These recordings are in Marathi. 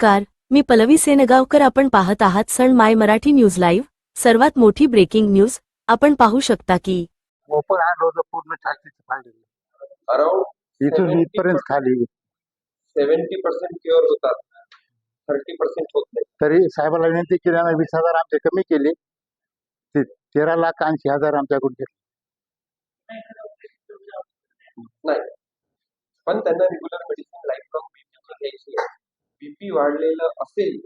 नमस्कार मी पलवी सेनगावकर आपण पाहत आहात सण माय मराठी न्यूज लाईव्ह. सर्वात मोठी ब्रेकिंग न्यूज आपण पाहू शकता की पूर्ण छातीचं फाडलेलं अराउंड इथून इथपर्यंत खाली. सेव्हन्टी पर्सेंट क्युअर होतात. थर्टी पर्सेंट होत नाही. तरी साहेबाला विनंती केल्यानं वीस हजार आमचे कमी केले. ते तेरा लाख ऐंशी हजार आमच्याकडून घेतले नाही पण त्यांना regular medicine life long BP वाढलेलं असेल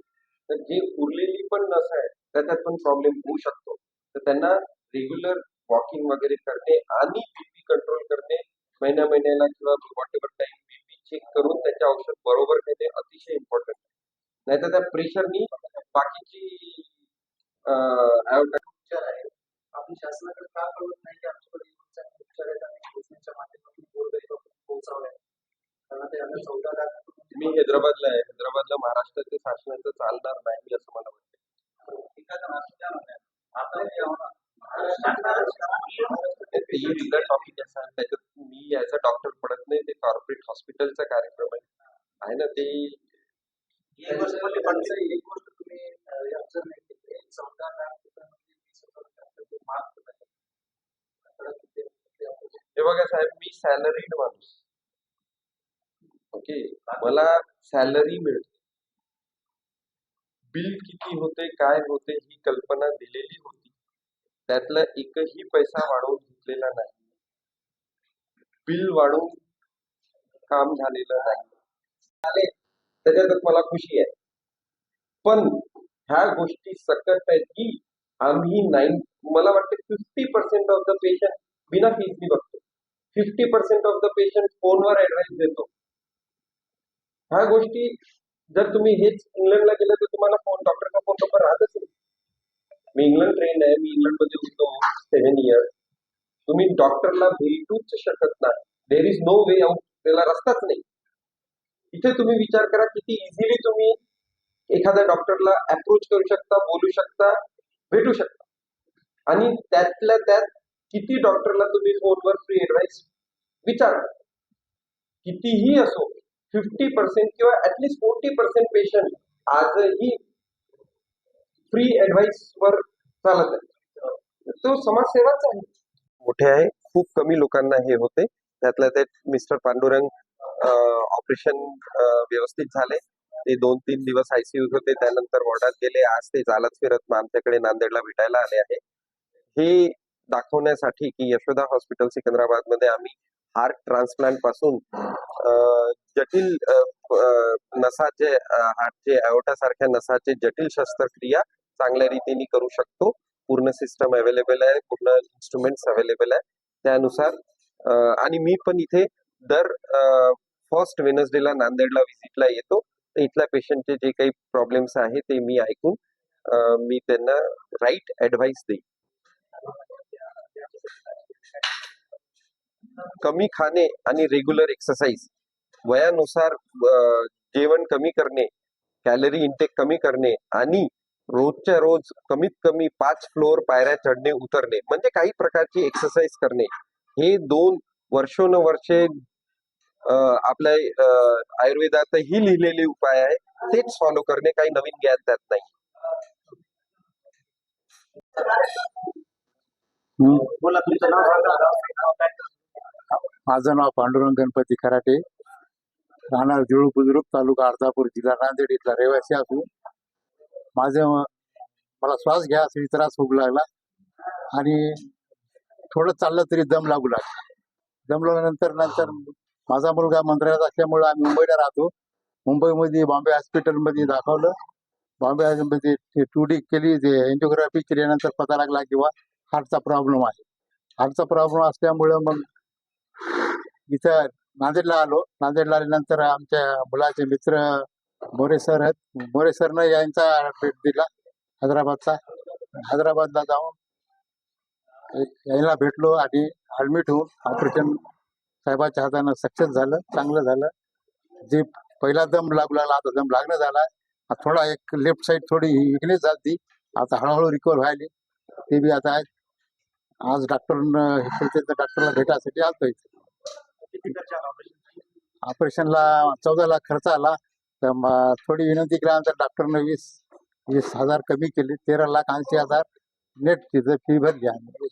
तर जे उरलेली पण नस आहे त्याच्यात पण प्रॉब्लेम होऊ शकतो. तर त्यांना रेग्युलर वॉकिंग वगैरे करणे आणि बीपी कंट्रोल करणे महिन्या महिन्याला किंवा वॉट टाइम बीपी चेक करून त्याचे औषध बरोबर घेणे अतिशय इम्पॉर्टंट आहे. नाहीतर त्या प्रेशरनी बाकीची उपचार आहे. आपण शासनाकडे का कळत नाही की आमच्याकडे उपचार आहेत आणि योजनेच्या माध्यमातून गोरगरिबांपर्यंत पोहोचवले मी हैदराबादला आहे. हैदराबादला महाराष्ट्राच्या शासनाचं चालणार नाही असं मला वाटतं. मी अ डॉक्टर पडत नाही ते कॉर्पोरेट हॉस्पिटलचा कार्यक्रम आहे. ना ते म्हणजे आपण- हे बघा साहेब मी सॅलरीड माणूस. ओके. मला सॅलरी मिळते. बिल किती होते काय होते ही कल्पना दिलेली होती. त्यातला एकही पैसा वाढवून घेतलेला नाही. बिल वाढवून काम झालेलं नाही. झाले त्याच्यातच मला खुशी आहे. पण ह्या गोष्टी सकट आहेत की आम्ही नाईन मला वाटतं fifty percent of the patient बिना फीजनी बघतो. Fifty percent of the patient फोनवर ऍडवाइस देतो. ह्या गोष्टी जर तुम्ही हेच इंग्लंडला गेलं तर तुम्हाला फोन डॉक्टरचा फोन नंबर राहतच नाही. मी इंग्लंड ट्रेन आहे मी इंग्लंडमध्ये होतो सेव्हन इयर्स तुम्ही डॉक्टरला भेटूच शकत नाही. There is no way out त्याला रस्ताच नाही. इथे तुम्ही विचार करा किती इझिली तुम्ही एखाद्या डॉक्टरला अप्रोच करू शकता बोलू शकता भेटू शकता. आणि त्यातल्या त्यात किती डॉक्टरला तुम्ही फोनवर फ्री ऍडवाइस विचार. कितीही असो फिफ्टी पर्सेंट किंवा at least forty percent patient आजही फ्री ऍडवाइस वर चालत आहे तो समाजसेवाच आहे. मोठे आहे. खूप कमी लोकांना हे होते. त्यातल्या त्यात मिस्टर पांडुरंग ऑपरेशन व्यवस्थित झाले. ते दोन तीन दिवस आयसीयू होते. त्यानंतर वॉर्डात गेले. आज ते चालत फिरत मग आमच्याकडे नांदेडला भेटायला आले आहे. हे दाखवण्यासाठी की यशोदा हॉस्पिटल सिकंदराबादमध्ये आम्ही हार्ट ट्रान्सप्लांटपासून जटिल नसाचे हार्टचे सारख्या नसाचे जटिल शस्त्रक्रिया चांगल्या रीतीने करू शकतो. पूर्ण सिस्टम अवेलेबल आहे पूर्ण इन्स्ट्रुमेंट्स अवेलेबल आहे. त्यानुसार आणि मी पण इथे दर फर्स्ट वेनसडेला नांदेडला व्हिजिटला येतो. तर इथल्या पेशंटचे जे काही प्रॉब्लेम्स आहे ते मी ऐकून मी त्यांना राईट ऍडवाइस देईन. कमी खाणे आणि रेग्युलर एक्सरसाइज वयानुसार जेवण कमी करणे कॅलरी इंटेक कमी करणे आणि रोजच्या रोज कमीत कमी पाच फ्लोअर पायऱ्या चढणे उतरणे म्हणजे काही प्रकारची एक्सरसाइज करणे. हे दोन वर्षोनवर्षे आपल्या आयुर्वेदातही लिहिलेले उपाय आहे तेच फॉलो करणे काही नवीन ज्ञान त्यात नाही. बोला तुमचं नाव माझं नाव पांडुरंग गणपती खराटे. राहणार जुळू बुजुर्ग तालुका अर्धापूर जिल्हा नांदेड इथला रहिवासी असून माझं मला श्वास घ्यायसाठी त्रास होऊ लागला. आणि थोडं चाललं तरी दम लागू लागला. दम लागल्यानंतर नंतर माझा मुलगा मंत्रालयात असल्यामुळे आम्ही मुंबईला राहतो. मुंबईमध्ये बॉम्बे हॉस्पिटलमध्ये दाखवलं. बॉम्बे मध्ये टू डी केली ते एन्जिओग्राफी केल्यानंतर पता लागला किंवा हार्टचा प्रॉब्लेम आहे. हार्टचा प्रॉब्लेम असल्यामुळं मग इथं नांदेडला आलो. नांदेडला आल्यानंतर आमच्या मुलाचे मित्र मोरे सर आहेत. मोरे सरनं यांचा भेट दिला हैदराबादचा. हैदराबादला जाऊन यायला भेटलो आणि ॲडमिट होऊन ऑपरेशन साहेबाच्या हातानं सक्सेस झालं चांगलं झालं. जे पहिला दम लागू लागला आता दम लागणं झाला. थोडा एक लेफ्ट साईड थोडी विकनेस झाली आता हळूहळू रिकवर व्हायली. ते बी आता आहेत. आज डॉक्टर डॉक्टरला भेटायसाठी आलतो इथे. किती खर्च आला operation ऑपरेशनला चौदा लाख खर्च आला. तर थोडी विनंती केल्यानंतर डॉक्टरने वीस वीस हजार कमी केले. तेरा लाख ऐंशी हजार. नेट तिथं फी भरली आम्ही